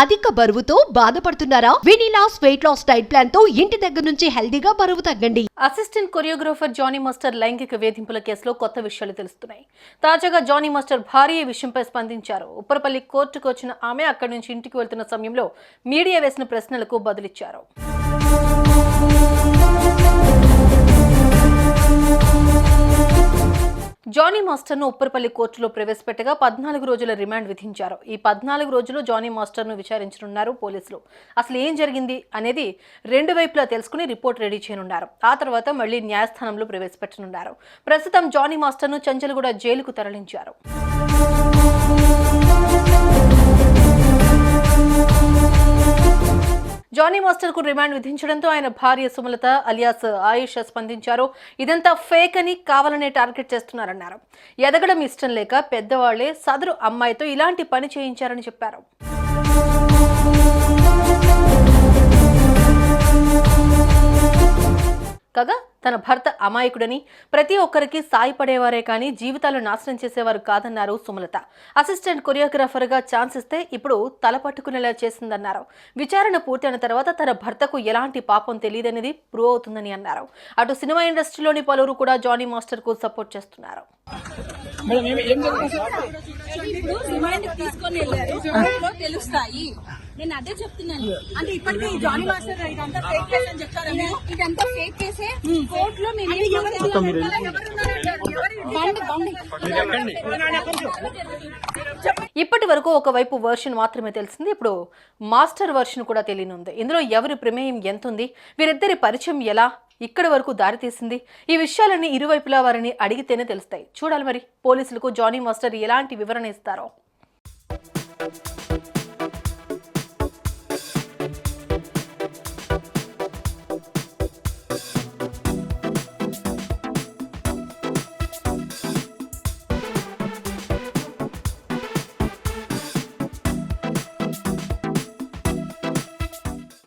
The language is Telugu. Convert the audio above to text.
అధిక బరువుతో బాధపడుతున్నారా? వినిలాస్ వెయిట్ లాస్ డైట్ ప్లాన్తో ఇంటి దగ్గర నుంచి హెల్దీగా బరువు తగ్గండి. అసిస్టెంట్ కొరియోగ్రాఫర్ జానీ మాస్టర్ లైంగిక వేధింపుల కేసులో కొత్త విషయాలు తెలుస్తున్నాయి. తాజాగా జానీ మాస్టర్ భారీ విషయంపై స్పందించారు. ఉప్పరపల్లి కోర్టుకు వచ్చిన ఆమె అక్కడి నుంచి ఇంటికి వెళ్తున్న సమయంలో మీడియా వేసిన ప్రశ్నలకు బదులిచ్చారు. జానీ మాస్టర్ను ఉప్పరపల్లి కోర్టులో ప్రవేశపెట్టగా పద్నాలుగు రోజుల రిమాండ్ విధించారు. ఈ పద్నాలుగు రోజులు జానీ మాస్టర్ను విచారించనున్నారు పోలీసులు. అసలు ఏం జరిగింది అనేది రెండు వైపులా తెలుసుకుని రిపోర్ట్ రెడీ చేయనున్నారు. ఆ తర్వాత మళ్ళీ న్యాయస్థానంలో ప్రవేశపెట్టనున్నారు. ప్రస్తుతం జానీ మాస్టర్ను చంచలగూడ జైలుకు తరలించారు. జానీ మాస్టర్కు రిమాండ్ విధించడంతో ఆయన భార్య సుమలత అలియాస్ ఆయుష స్పందించారు. ఇదంతా ఫేక్ అని కావాలనే టార్గెట్ చేస్తున్నారన్నారు. ఎదగడం ఇష్టం లేక పెద్దవాళ్ళే సదరు అమ్మాయితో ఇలాంటి పని చేయించారని చెప్పారు. కాగా తన భర్త అమాయకుడని ప్రతి ఒక్కరికి సాయపడేవారే కానీ జీవితాలు నాశనం చేసేవారు కాదన్నారు సుమలత. అసిస్టెంట్ కొరియోగ్రాఫర్గా ఛాన్స్ ఇస్తే ఇప్పుడు తల పట్టుకునేలా చేసిందన్నారు. విచారణ పూర్తయిన తర్వాత తన భర్తకు ఎలాంటి పాపం తెలియదనేది ప్రూవ్ అవుతుందని అన్నారు. అటు సినిమా ఇండస్ట్రీలోని పలువురు కూడా జానీ మాస్టర్కు సపోర్ట్ చేస్తున్నారు. తెలుస్తాయి. నేను అదే చెప్తున్నాను. అంటే ఇప్పటికీ జానీ మాస్టర్ ఇదంతా ఫేక్ కేసు అని చెప్తారా ఇదంతా ఫేక్ కేసే కోర్టులో మేము ఇప్పటి వరకు ఒకవైపు వర్షన్ మాత్రమే తెలిసింది ఇప్పుడు మాస్టర్ వర్షన్ కూడా తెలియనుంది. ఇందులో ఎవరి ప్రమేయం ఎంత ఉంది వీరిద్దరి పరిచయం ఎలా? ఇక్కడి వరకు దారితీసింది ఈ విషయాలన్నీ ఇరువైపులా వారిని అడిగితేనే తెలుస్తాయి. చూడాలి మరి పోలీసులకు జానీ మాస్టర్ ఎలాంటి వివరణ ఇస్తారో.